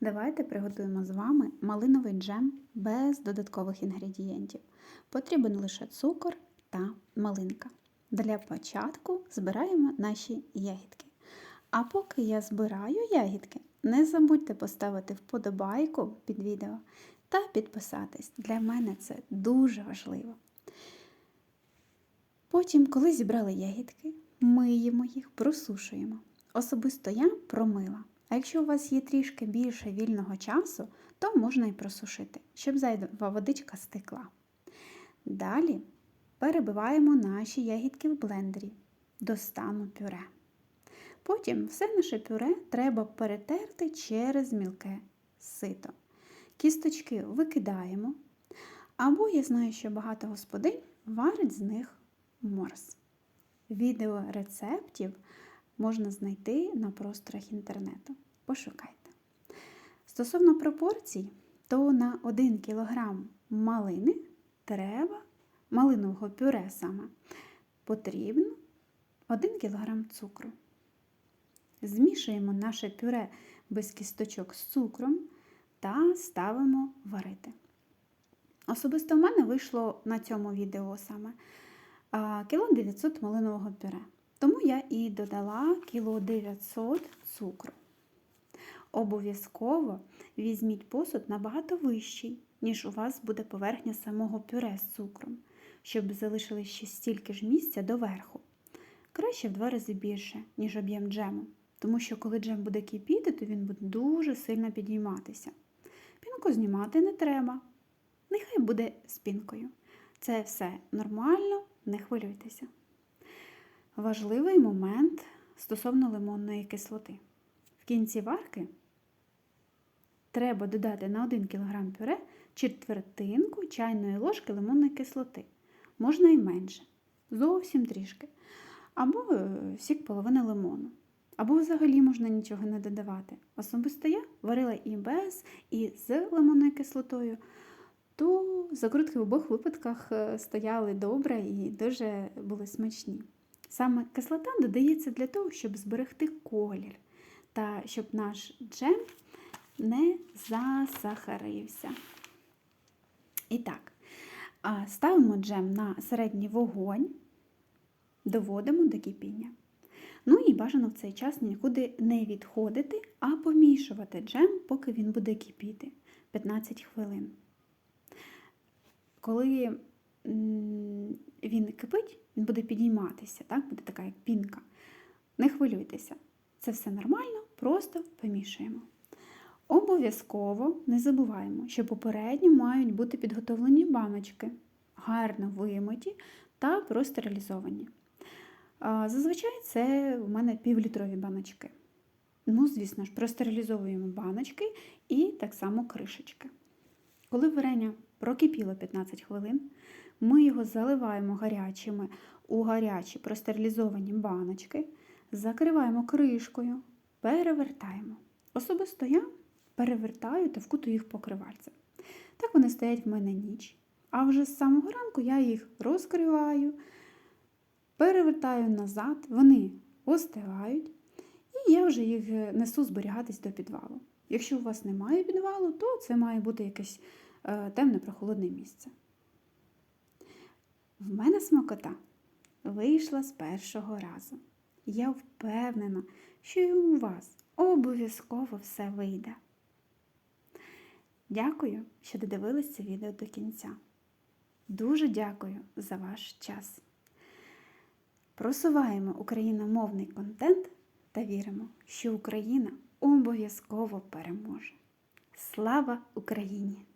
Давайте приготуємо з вами малиновий джем без додаткових інгредієнтів. Потрібен лише цукор та малинка. Для початку збираємо наші ягідки. А поки я збираю ягідки, не забудьте поставити вподобайку під відео та підписатись. Для мене це дуже важливо. Потім, коли зібрали ягідки, миємо їх, просушуємо. Особисто я промила. А якщо у вас є трішки більше вільного часу, то можна і просушити, щоб зайва водичка стекла. Далі перебиваємо наші ягідки в блендері до стану пюре. Потім все наше пюре треба перетерти через мілке сито. Кісточки викидаємо. Або я знаю, що багато господинь варить з них морс. Відео рецептів можна знайти на просторах інтернету. Пошукайте. Стосовно пропорцій, то на 1 кг малини треба, малинового пюре саме, потрібно 1 кг цукру. Змішуємо наше пюре без кісточок з цукром та ставимо варити. Особисто в мене вийшло на цьому відео саме кіло 900 малинового пюре. Тому я і додала кіло 900 цукру. Обов'язково візьміть посуд набагато вищий, ніж у вас буде поверхня самого пюре з цукром, щоб залишилось ще стільки ж місця доверху. Краще в два рази більше, ніж об'єм джему, тому що коли джем буде кипіти, то він буде дуже сильно підійматися. Пінку знімати не треба. Нехай буде з пінкою. Це все нормально, не хвилюйтеся. Важливий момент стосовно лимонної кислоти. В кінці варки треба додати на 1 кг пюре четвертинку чайної ложки лимонної кислоти. Можна і менше, зовсім трішки. Або е, сік половини лимону. Або взагалі можна нічого не додавати. Особисто я варила і без, і з лимонною кислотою, то закрутки в обох випадках е, стояли добре і дуже були смачні. Саме кислота додається для того, щоб зберегти колір та щоб наш джем не засахарився. І так, ставимо джем на середній вогонь, доводимо до кипіння. Ну і бажано в цей час нікуди не відходити, а помішувати джем, поки він буде кипіти 15 хвилин. Коли він кипить, він буде підійматися, так? буде така як пінка. Не хвилюйтеся, це все нормально, просто помішуємо. Обов'язково не забуваємо, що попередньо мають бути підготовлені баночки, гарно вимиті та простерилізовані. Зазвичай це у мене півлітрові баночки. Ну, звісно ж, простерилізовуємо баночки і так само кришечки. Коли варення прокипіло 15 хвилин, ми його заливаємо гарячими у гарячі простерилізовані баночки, закриваємо кришкою, перевертаємо. Особисто я перевертаю та вкутую їх покривальцем. Так вони стоять в мене ніч. А вже з самого ранку я їх розкриваю, перевертаю назад, вони остивають, і я вже їх несу зберігатись до підвалу. Якщо у вас немає підвалу, то це має бути якесь е, темне прохолодне місце. В мене смакота вийшла з першого разу. Я впевнена, що і у вас обов'язково все вийде. Дякую, що додивились це відео до кінця. Дуже дякую за ваш час. Просуваємо україномовний контент та віримо, що Україна обов'язково переможе. Слава Україні!